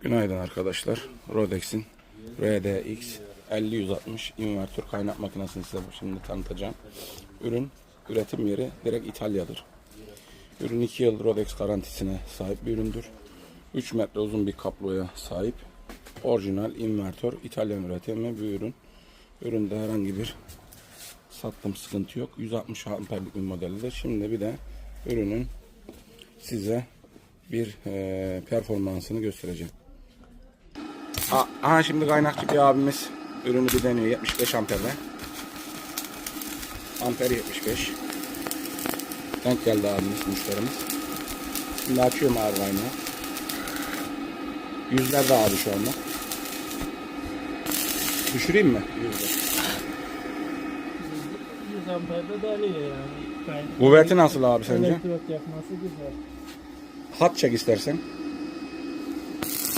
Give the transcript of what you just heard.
Günaydın arkadaşlar. Rodex'in RDX 5060 invertör kaynak makinesini size şimdi tanıtacağım. Ürün üretim yeri direkt İtalya'dır. Ürün 2 yıl Rodex garantisine sahip bir üründür. 3 metre uzun bir kabloya sahip. Orijinal invertör İtalyan üretimi bir ürün. Üründe herhangi bir sattım sıkıntı yok. 160 amperlik bir modelidir. Şimdi bir de ürünün size bir e, performansını göstereceğim. Aha şimdi kaynakçı bir abimiz ürünü bir deniyor 75 amperle. Amper 75. Denk geldi abimiz müşterimiz. Şimdi açıyorum abi kaynağı. Yüzlerde abi şu anda. Düşüreyim mi? Yüzde. 100 amperde doluyor yani. Kaynak- Kuvveti nasıl abi sence? Elektrik yakması güzel. Hat çek istersen.